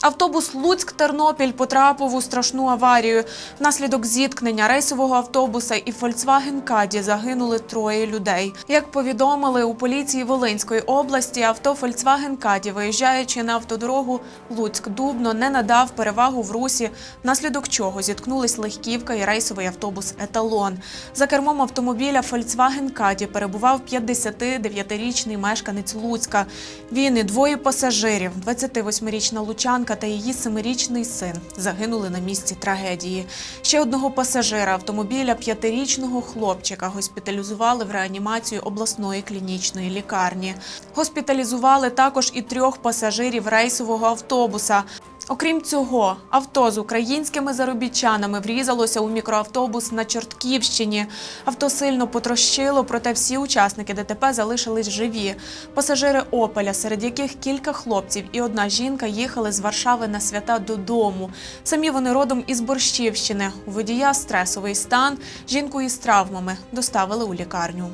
Автобус Луцьк-Тернопіль потрапив у страшну аварію. Внаслідок зіткнення рейсового автобуса і Volkswagen Caddy загинули троє людей. Як повідомили у поліції Волинської області, авто Volkswagen Caddy, виїжджаючи на автодорогу Луцьк-Дубно, не надав перевагу в русі, внаслідок чого зіткнулись легківка і рейсовий автобус Еталон. За кермом автомобіля Volkswagen Caddy перебував 59-річний мешканець Луцька. Він і двоє пасажирів, 28-річна лучанка та її 7-річний син, загинули на місці трагедії. Ще одного пасажира автомобіля, п'ятирічного хлопчика, госпіталізували в реанімацію обласної клінічної лікарні. Госпіталізували також і трьох пасажирів рейсового автобуса. Окрім цього, авто з українськими заробітчанами врізалося у мікроавтобус на Чортківщині. Авто сильно потрощило, проте всі учасники ДТП залишились живі. Пасажири Опеля, серед яких кілька хлопців і одна жінка їхали з Варшави на свята додому. Самі вони родом із Борщівщини. У водія стресовий стан, жінку із травмами доставили у лікарню.